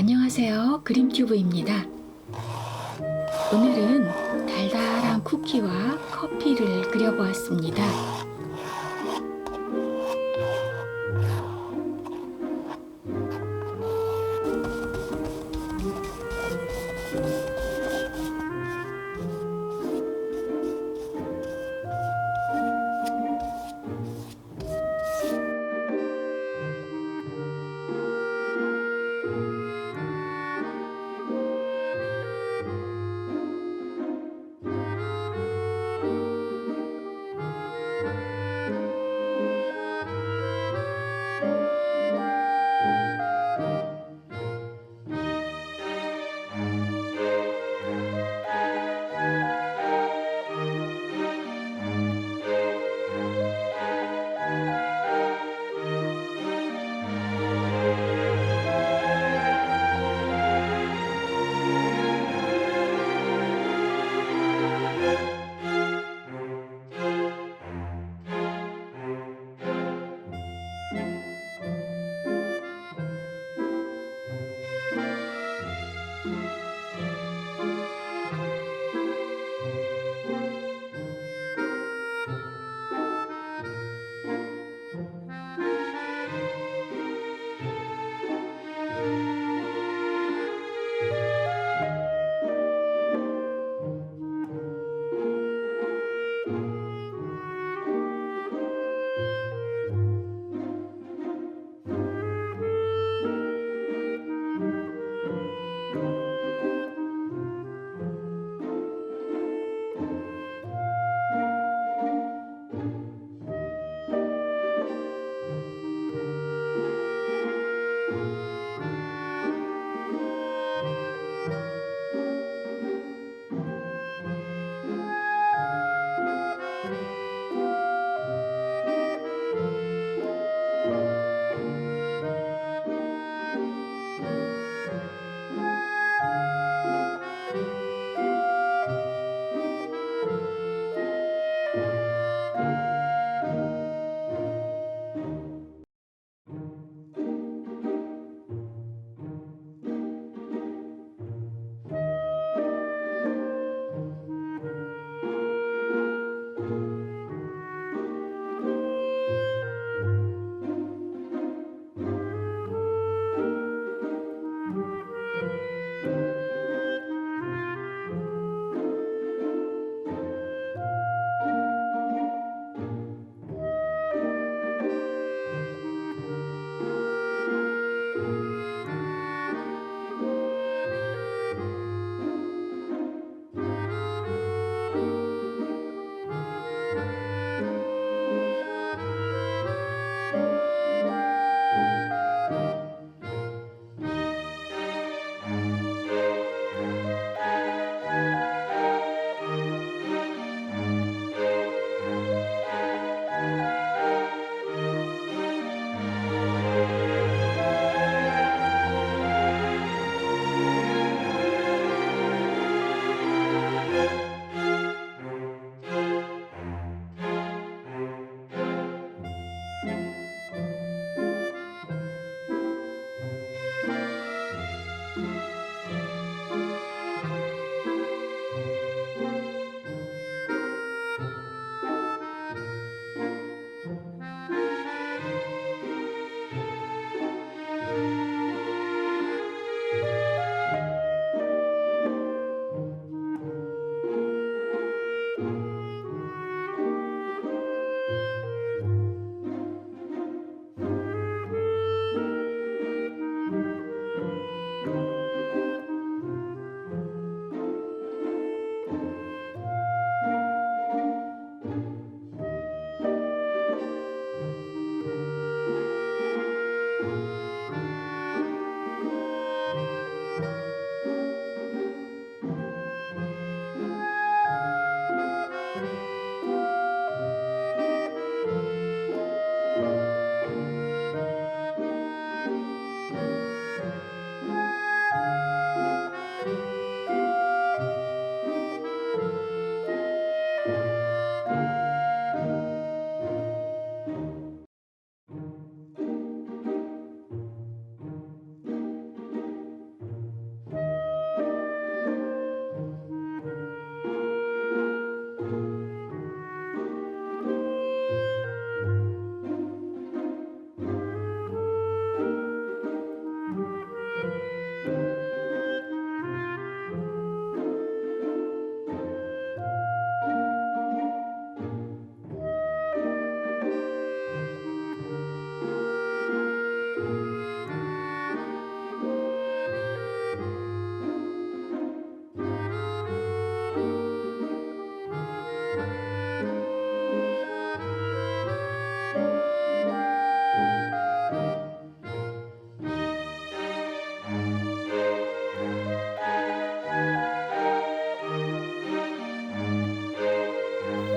안녕하세요. 그림튜브입니다. 오늘은 달달한 쿠키와 커피를 그려보았습니다.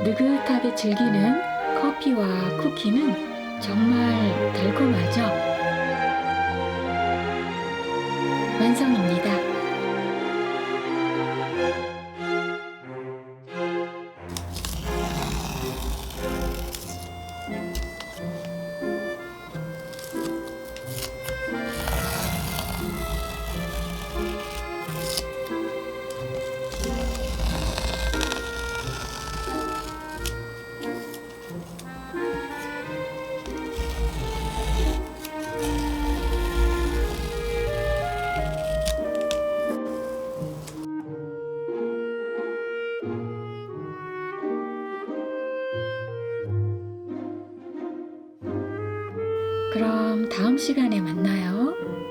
제가 즐기는 커피와 쿠키는 정말 달콤하죠? 완성입니다. 그럼 다음 시간에 만나요.